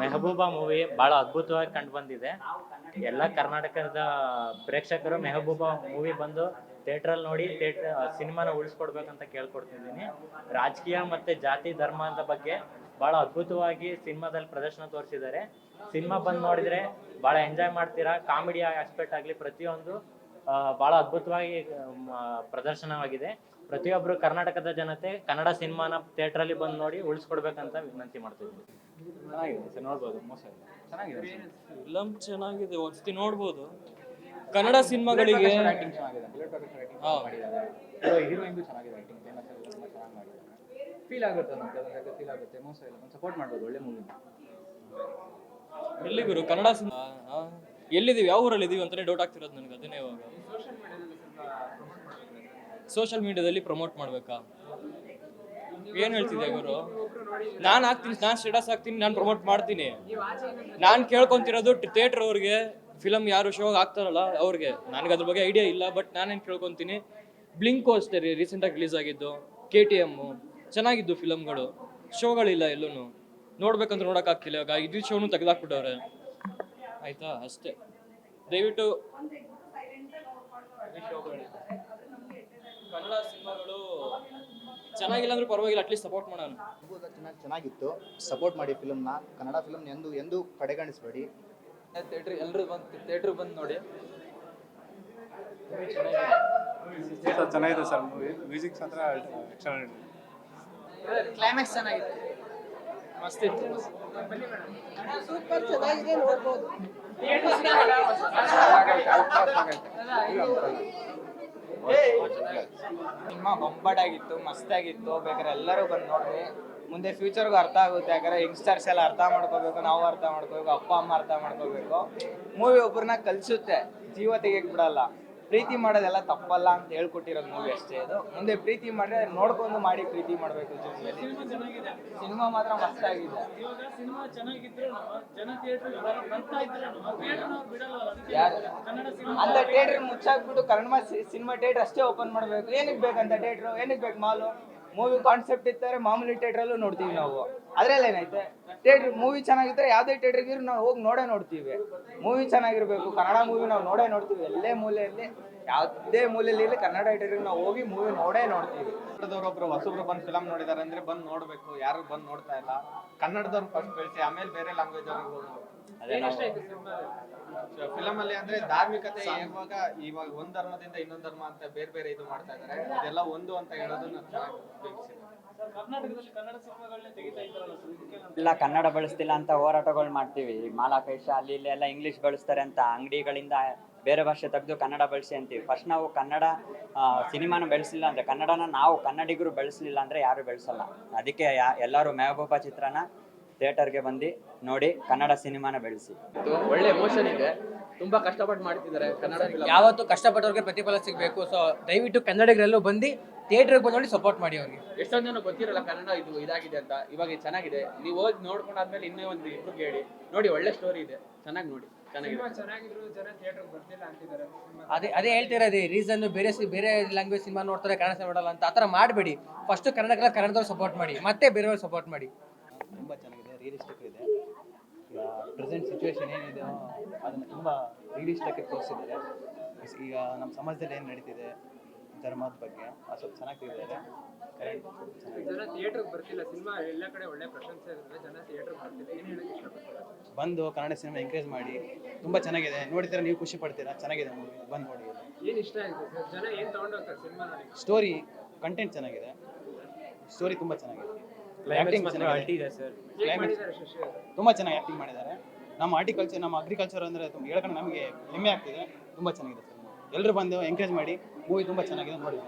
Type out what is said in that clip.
Mehbooba movie ಬಹಳ ಅದ್ಭುತವಾಗಿ ಕಂಡು ಬಂದಿದೆ. ಎಲ್ಲ ಕರ್ನಾಟಕದ ಪ್ರೇಕ್ಷಕರು ಮೆಹಬೂಬ ಮೂವಿ ಬಂದು ಥಿಯೇಟರ್ ಅಲ್ಲಿ ನೋಡಿ ಥಿಯೇಟರ್ ಸಿನಿಮಾನ ಉಳಿಸ್ಕೊಡ್ಬೇಕಂತ ಕೇಳ್ಕೊಡ್ತಿದ್ದೀನಿ. ರಾಜಕೀಯ ಮತ್ತೆ ಜಾತಿ ಧರ್ಮದ ಬಗ್ಗೆ ಬಹಳ ಅದ್ಭುತವಾಗಿ ಸಿನಿಮಾದಲ್ಲಿ ಪ್ರದರ್ಶನ ತೋರಿಸಿದ್ದಾರೆ. ಸಿನಿಮಾ ಬಂದು ನೋಡಿದ್ರೆ ಬಹಳ ಎಂಜಾಯ್ ಮಾಡ್ತೀರಾ? ಕಾಮಿಡಿ ಆಸ್ಪೆಕ್ಟ್ ಆಗಲಿ ಪ್ರತಿಯೊಂದು ಬಹಳ ಅದ್ಭುತವಾಗಿ ಪ್ರದರ್ಶನವಾಗಿದೆ. ಪ್ರತಿಯೊಬ್ಬರು ಕರ್ನಾಟಕದ ಜನತೆ ಕನ್ನಡ ಸಿನಿಮಾನ ಥಿಯೇಟ್ರಲ್ಲಿ ಬಂದು ನೋಡಿ ಉಳಿಸ್ಕೊಡ್ಬೇಕಂತ ವಿನಂತಿ ಮಾಡ್ತಿದ್ದೀನಿ. ಚೆನ್ನಾಗಿದೆ ಸರ್ ನೋಡ್ಬೋದು ಮೋಸ ಇಲ್ಲ. ಚೆನ್ನಾಗಿದೆ ಫಿಲಮ್ ಚೆನ್ನಾಗಿದೆ ಒಂದ್ಸತಿ ನೋಡ್ಬೋದು. ಕನ್ನಡ ಸಿನಿಮಾಗಳಿಗೆ ಆಕ್ಟಿಂಗ್ ಚೆನ್ನಾಗಿದೆ ಬುಲೆಟ್ ಪ್ರಕಾಶ್ ಆಕ್ಟಿಂಗ್ ಹಾ. ಮಾಡಿದ್ದಾರೆ. ಹೀರೋ ಹೀರೋಯಿನ್ಗೂ ಚೆನ್ನಾಗಿದೆ ಆಕ್ಟಿಂಗ್ ಫೇಮಸ್ ಎಲ್ಲ ತುಂಬ ಚೆನ್ನಾಗಿ ಮಾಡಿದ್ದಾರೆ. ಫೀಲ್ ಆಗುತ್ತೆ ನಮ್ಗೆ ಫೀಲ್ ಆಗುತ್ತೆ ಮೋಸ ಇಲ್ಲ. ಒಂದು ಸಪೋರ್ಟ್ ಮಾಡ್ಬೋದು ಒಳ್ಳೆ ಮೂವಿ ಎಲ್ಲಿ ಗುರು? ಕನ್ನಡ ಸಿನಿಮಾ ಎಲ್ಲಿದ್ದೀವಿ? ಯಾವ ಊರಲ್ಲಿ ಇದೀವಿ ಅಂತಾನೆ ಡೌಟ್ ಆಗ್ತಿರೋದು ನನಗೆ ಅದನ್ನೇ ಇವಾಗ. ಸೋಷಿಯಲ್ ಮೀಡಿಯಾದಲ್ಲಿ ಪ್ರಮೋಟ್ ಮಾಡ್ಬೇಕಾ? ಏನ್ ಹೇಳ್ತಿದ್ದೆ ಗುರು? ನಾನು ಹಾಕ್ತೀನಿ, ನಾನು ಸ್ಟೇಟಸ್ ಹಾಕ್ತೀನಿ, ನಾನು ಪ್ರಮೋಟ್ ಮಾಡ್ತೀನಿ. ನಾನು ಕೇಳ್ಕೊಂತಿರೋದು ಥಿಯೇಟರ್ ಅವ್ರಿಗೆ ಫಿಲಮ್ ಯಾರು ಶೋ ಹಾಕ್ತಾರಲ್ಲ ಅವ್ರಿಗೆ. ನನಗೆ ಅದ್ರ ಬಗ್ಗೆ ಐಡಿಯಾ ಇಲ್ಲ ಬಟ್ ನಾನೇನು ಕೇಳ್ಕೊಂತೀನಿ ಬ್ಲಿಂಕು ಅಷ್ಟೇ ರೀ ರೀಸೆಂಟಾಗಿ ರಿಲೀಸ್ ಆಗಿದ್ದು ಕೆ ಟಿ ಎಮ್ಮು ಚೆನ್ನಾಗಿದ್ದು ಫಿಲಮ್ಗಳು ಶೋಗಳಿಲ್ಲ ಎಲ್ಲೂ ನೋಡ್ಬೇಕಂತ ನೋಡೋಕ್ಕಾಗ್ತಿಲ್ಲ ಇವಾಗ. ಇದು ಶೋನು ತೆಗೆದಾಕ್ಬಿಟ್ಟವ್ರೆ. ಆಯ್ತಾ? ಅಷ್ಟೇ. ದಯವಿಟ್ಟು ಕನ್ನಡ ಸಿನಿಮಾಗಳು ಚೆನ್ನಾಗಿಲ್ಲ ಅಂದ್ರೆ ಪರವಾಗಿಲ್ಲ ಅಟ್ಲೀಸ್ಟ್ ಸಪೋರ್ಟ್ ಮಾಡೋಣ. ಚೆನ್ನಾಗಿ ಚೆನ್ನಾಗಿತ್ತು. ಸಪೋರ್ಟ್ ಮಾಡಿ ಫಿಲ್ಮ್ನ ಕನ್ನಡ ಫಿಲ್ಮ್ ಎಂದು ಎಂದು ಕಡೆಗಣಿಸಬೇಡಿ. ಥಿಯೇಟ್ರ್ ಎಲ್ಲರೂ ಬಂದು ಥಿಯೇಟರ್ ಬಂದು ನೋಡಿ. ಸರ್ ಚೆನ್ನಾಗಿದೆ ಸರ್ ಮೂವಿ ಮ್ಯೂಸಿಕ್ ಮಾತ್ರ ಎಕ್ಸಲೆಂಟ್ ಕ್ಲೈಮ್ಯಾಕ್ಸ್ ಚೆನ್ನಾಗಿತ್ತು ಮಸ್ತ್ ಇತ್ತು. ಸಿನಿಮಾ ಬೊಂಬಾಟಾಗಿತ್ತು, ಮಸ್ತಾಗಿತ್ತು. ಬೇಕಾದ್ರೆ ಎಲ್ಲರೂ ಬಂದು ನೋಡ್ರಿ. ಮುಂದೆ ಫ್ಯೂಚರ್ಗೂ ಅರ್ಥ ಆಗುತ್ತೆ. ಯಾಕಂದ್ರೆ ಯಂಗ್ಸ್ಟರ್ಸ್ ಎಲ್ಲ ಅರ್ಥ ಮಾಡ್ಕೋಬೇಕು, ನಾವು ಅರ್ಥ ಮಾಡ್ಕೋಬೇಕು, ಅಪ್ಪ ಅಮ್ಮ ಅರ್ಥ ಮಾಡ್ಕೋಬೇಕು. ಮೂವಿ ಒಬ್ಬರನ್ನ ಕಲಿಸುತ್ತೆ. ಜೀವ ತೆಗೆಯಕ್ ಬಿಡಲ್ಲ. ಪ್ರೀತಿ ಮಾಡೋದೆಲ್ಲ ತಪ್ಪಲ್ಲ ಅಂತ ಹೇಳ್ಕೊಟ್ಟಿರೋದು ಮೂವಿ ಅಷ್ಟೇ ಇದು. ಮುಂದೆ ಪ್ರೀತಿ ಮಾಡಿದ್ರೆ ನೋಡ್ಕೊಂಡು ಮಾಡಿ ಪ್ರೀತಿ ಮಾಡಬೇಕು ಜೀವನದಲ್ಲಿ. ಸಿನಿಮಾ ಮಾತ್ರ ಮಸ್ತ್ ಆಗಿದೆ. ಅಂತ ಥಿಯೇಟರ್ ಮುಚ್ಚಾಕ್ಬಿಟ್ಟು ಕನ್ನಡ ಸಿನಿಮಾ ಥಿಯೇಟರ್ ಅಷ್ಟೇ ಓಪನ್ ಮಾಡಬೇಕು. ಏನಕ್ಕೆ ಬೇಕಂತ ಥಿಯೇಟ್ರು ಏನಕ್ಕೆ ಬೇಕು ಮಾಲು? ಮೂವಿ ಕಾನ್ಸೆಪ್ಟ್ ಇತ್ತಾರೆ ಮಾಮೂಲಿ ಥಿಯೇಟ್ರಲ್ಲೂ ನೋಡ್ತೀವಿ ನಾವು. ಅದ್ರಲ್ಲಿ ಏನೈತೆ ಥಿಯೇಟ್ರ್ ಮೂವಿ ಚೆನ್ನಾಗಿದ್ರೆ ಯಾವುದೇ ಥಿಯೇಟ್ರಿಗೆ ನಾವು ಹೋಗಿ ನೋಡೇ ನೋಡ್ತೀವಿ. ಮೂವಿ ಚೆನ್ನಾಗಿರ್ಬೇಕು ಕನ್ನಡ ಮೂವಿ ನಾವು ನೋಡೇ ನೋಡ್ತೀವಿ. ಎಲ್ಲೇ ಮೂಲೆಯಲ್ಲಿ ಯಾವುದೇ ಮೂಲೆಯಲ್ಲಿ ಕನ್ನಡ ಥಿಯೇಟ್ರಿಗೆ ನಾವು ಹೋಗಿ ಮೂವಿ ನೋಡೇ ನೋಡ್ತೀವಿ. ಕನ್ನಡದವ್ರೊಬ್ರು ಹೊಸಬ್ರು ಬಂದು ಫಿಲಮ್ ನೋಡಿದಾರೆ ಅಂದ್ರೆ ಬಂದು ನೋಡ್ಬೇಕು. ಯಾರು ಬಂದು ನೋಡ್ತಾ ಇಲ್ಲ. ಕನ್ನಡದವ್ರು ಫಸ್ಟ್ ಬೆಳೆಸಿ ಆಮೇಲೆ ಬೇರೆ ಲ್ಯಾಂಗ್ವೇಜ್ ಅವ್ರಿಗೆ ಫಿಲಮ್ ಅಲ್ಲಿ? ಅಂದ್ರೆ ಧಾರ್ಮಿಕತೆ ಇವಾಗ ಇವಾಗ ಒಂದ್ ಧರ್ಮದಿಂದ ಇನ್ನೊಂದ್ ಧರ್ಮ ಅಂತ ಬೇರೆ ಬೇರೆ ಇದು ಮಾಡ್ತಾ ಇದಾರೆ. ಅದೆಲ್ಲ ಒಂದು ಅಂತ ಹೇಳೋದನ್ನ ಚೆನ್ನಾಗಿ ಬಿಂಬಿಸಿದೆ ಇಲ್ಲ ಕನ್ನಡ ಬಳಸ್ತಿಲ್ಲ ಅಂತ ಹೋರಾಟಗಳು ಮಾಡ್ತೀವಿ. ಮಾಲಾಕೇಶ ಅಲ್ಲಿ ಇಲ್ಲಿ ಎಲ್ಲ ಇಂಗ್ಲಿಷ್ ಬಳಸ್ತಾರೆ ಅಂತ. ಅಂಗಡಿಗಳಿಂದ ಬೇರೆ ಭಾಷೆ ತೆಗೆದು ಕನ್ನಡ ಬಳಸಿ ಅಂತೀವಿ. ಫಸ್ಟ್ ನಾವು ಕನ್ನಡ ಆ, ಸಿನಿಮಾನ ಬೆಳೆಸಿಲ್ಲ ಅಂದರೆ ಕನ್ನಡನ ನಾವು ಕನ್ನಡಿಗರು ಬೆಳೆಸಲಿಲ್ಲ ಅಂದರೆ ಯಾರು ಬೆಳೆಸಲ್ಲ. ಅದಕ್ಕೆ ಯಾ ಎಲ್ಲರೂ ಮೆಹಬೂಬಾ ಚಿತ್ರನ ಥಿಯೇಟರ್ಗೆ ಬಂದು ನೋಡಿ ಕನ್ನಡ ಸಿನಿಮಾನ ಬೆಳೆಸಿ. ಒಳ್ಳೆ ಎಮೋಷನ್ ಇದೆ. ತುಂಬಾ ಕಷ್ಟಪಟ್ಟು ಮಾಡ್ತಿದ್ದಾರೆ ಕನ್ನಡ. ಯಾವತ್ತು ಕಷ್ಟಪಟ್ಟವ್ರಿಗೆ ಪ್ರತಿಫಲ ಸಿಗಬೇಕು. ಸೊ ದಯವಿಟ್ಟು ಕನ್ನಡಿಗರೆಲ್ಲೂ ಬಂದು ಥಿಯೇಟ್ರಿಗೆ ಬಂದು ನೋಡಿ ಸಪೋರ್ಟ್ ಮಾಡಿ ಅವ್ರಿಗೆ. ಎಷ್ಟೊಂದೇನು ಜನ ಗೊತ್ತಿರಲ್ಲ ಕನ್ನಡ ಇದು ಇದಾಗಿದೆ ಅಂತ. ಇವಾಗ ಇದು ಚೆನ್ನಾಗಿದೆ. ನೀವು ಹೋಗಿ ನೋಡ್ಕೊಂಡಾದ್ಮೇಲೆ ಇನ್ನೂ ಒಂದು ಇಬ್ರು ಹೇಳಿ ನೋಡಿ ಒಳ್ಳೆ ಸ್ಟೋರಿ ಇದೆ. ಚೆನ್ನಾಗಿ ನೋಡಿ. ಚೆನ್ನಾಗಿದೆ. ಅದೇ ಅದೇ ಹೇಳ್ತಿರೋದು ರೀಸನ್ ಬೇರೆ ಸಿ- ಬೇರೆ ಲ್ಯಾಂಗ್ವೇಜ್ ಸಿನಿಮಾ ನೋಡ್ತಾರೆ ಕನ್ನಡ ಸಿನಿಮಾ ನೋಡಲ್ಲ ಅಂತ. ಆ ಥರ ಮಾಡಬೇಡಿ. ಫಸ್ಟ್ ಕನ್ನಡಕ್ಕೆಲ್ಲ ಕನ್ನಡದವ್ರು ಸಪೋರ್ಟ್ ಮಾಡಿ. ಮತ್ತೆ ಬೇರೆಯವ್ರು ಸಪೋರ್ಟ್ ಮಾಡಿ. ತುಂಬ ಚೆನ್ನಾಗಿದೆ ರಿಯಲಿಸ್ಟಿಕ್ ಇದೆ. ಈಗ ಪ್ರೆಸೆಂಟ್ ಸಿಚುವೇಶನ್ ಏನಿದೆ ಅದನ್ನು ತುಂಬ ರಿಯಲಿಸ್ಟಿಕ್ ತೋರಿಸಿದ್ದಾರೆ. ಈಗ ನಮ್ಮ ಸಮಾಜದಲ್ಲಿ ಏನು ನಡೀತಿದೆ? ಧರ್ಮದ ಬಗ್ಗೆ ಅದು ಸ್ವಲ್ಪ ಚೆನ್ನಾಗಿ ತಿಳಿದಿದ್ದಾರೆ. ಕರೆಂಟ್ ಜನ ಥಿಯೇಟರ್ಗೆ ಬರ್ತಿಲ್ಲ ಸಿನಿಮಾ ಎಲ್ಲ ಕಡೆ ಒಳ್ಳೆ ಪ್ರಶಂಸೆ ಇರುತ್ತೆ ಜನ ಥಿಯೇಟರ್ಗೆ ಬರ್ತಿಲ್ಲ. ಏನು ಹೇಳಕ್ಕೆ ಇಷ್ಟಪಡ್ತೀರಾ? ಬಂದು ಕನ್ನಡ ಸಿನಿಮಾ ಎಂಕರೇಜ್ ಮಾಡಿ ತುಂಬಾ ಚೆನ್ನಾಗಿದೆ. ನೋಡಿದ್ರೆ ನೀವು ಖುಷಿ ಪಡ್ತೀರಾ? ಚೆನ್ನಾಗಿದೆ ಮೂವಿ ಬಂದು ನೋಡಿ ಏನು ಇಷ್ಟ ಆಗಿದೆ ಸರ್? ಜನ ಏನು ತಗೊಂಡೋಗ್ತಾರೆ ಸಿನಿಮಾ ನೋಡಿ? ಸ್ಟೋರಿ ಕಂಟೆಂಟ್ ಚೆನ್ನಾಗಿದೆ. ಸ್ಟೋರಿ ತುಂಬಾ ಚೆನ್ನಾಗಿದೆ. ಶಶಿ ಅವರು? ತುಂಬ ಚೆನ್ನಾಗಿ ಆಕ್ಟಿಂಗ್ ಮಾಡಿದ್ದಾರೆ. ನಮ್ಮ ಆರ್ಟಿಕಲ್ಚರ್ ನಮ್ಮ ಅಗ್ರಿಕಲ್ಚರ್ ಅಂದ್ರೆ ಹೇಳ್ಕೊಂಡು ನಮಗೆ ಹೆಮ್ಮೆ ಆಗ್ತಿದೆ. ತುಂಬಾ ಚೆನ್ನಾಗಿದೆ ಸರ್. ಎಲ್ಲರೂ ಬಂದು ಎಂಕರೇಜ್ ಮಾಡಿ ಮೂವಿ ತುಂಬ ಚೆನ್ನಾಗಿದೆ ನೋಡಿ